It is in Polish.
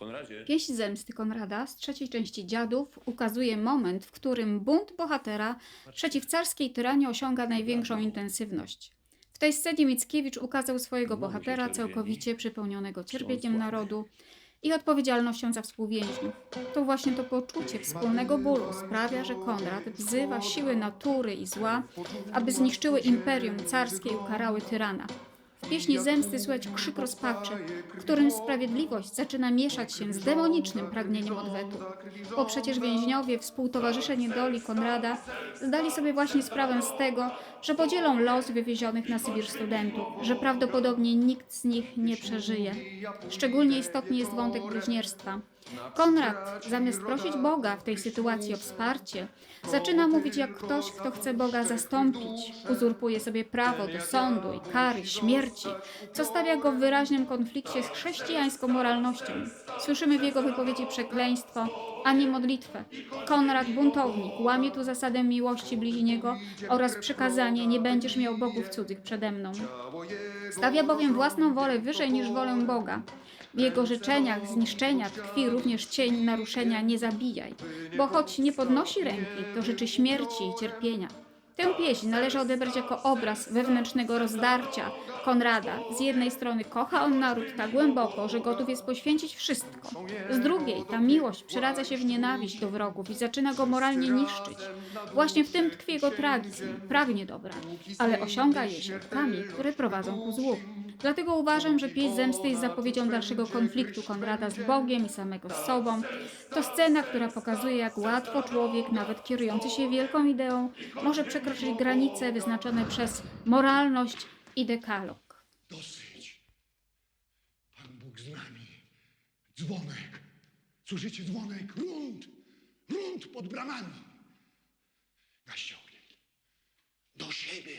Konradzie, Pieśń zemsty Konrada z trzeciej części Dziadów ukazuje moment, w którym bunt bohatera przeciw carskiej tyranii osiąga największą intensywność. W tej scenie Mickiewicz ukazał swojego bohatera całkowicie przypełnionego cierpieniem narodu i odpowiedzialnością za współwięźniów. To właśnie to poczucie wspólnego bólu sprawia, że Konrad wzywa siły natury i zła, aby zniszczyły imperium carskie i ukarały tyrana. Pieśni zemsty słychać krzyk rozpaczy, w którym sprawiedliwość zaczyna mieszać się z demonicznym pragnieniem odwetu. Bo przecież więźniowie, współtowarzysze niedoli Konrada zdali sobie właśnie sprawę z tego, że podzielą los wywiezionych na Sybir studentów, że prawdopodobnie nikt z nich nie przeżyje. Szczególnie istotny jest wątek bluźnierstwa. Konrad, zamiast prosić Boga w tej sytuacji o wsparcie, zaczyna mówić jak ktoś, kto chce Boga zastąpić. Uzurpuje sobie prawo do sądu i kary, śmierci, co stawia go w wyraźnym konflikcie z chrześcijańską moralnością. Słyszymy w jego wypowiedzi przekleństwo, a nie modlitwę. Konrad, buntownik, łamie tu zasadę miłości bliźniego oraz przykazanie nie będziesz miał bogów cudzych przede mną. Stawia bowiem własną wolę wyżej niż wolę Boga. W jego życzeniach zniszczenia tkwi również cień naruszenia nie zabijaj, bo choć nie podnosi ręki, to życzy śmierci i cierpienia. Tę pieśń należy odebrać jako obraz wewnętrznego rozdarcia Konrada. Z jednej strony kocha on naród tak głęboko, że gotów jest poświęcić wszystko. Z drugiej ta miłość przeradza się w nienawiść do wrogów i zaczyna go moralnie niszczyć. Właśnie w tym tkwi jego tragizm. Pragnie dobra, ale osiąga je środkami, które prowadzą ku złu. Dlatego uważam, że pieśń zemsty jest zapowiedzią dalszego konfliktu Konrada z Bogiem i samego z sobą. To scena, która pokazuje, jak łatwo człowiek, nawet kierujący się wielką ideą, może przekroczyć granice wyznaczone przez moralność i dekalog. Dosyć. Pan Bóg z nami. Dzwonek. Słyszycie dzwonek? Rund. Rund pod bramami. Gaście ogień. Do siebie.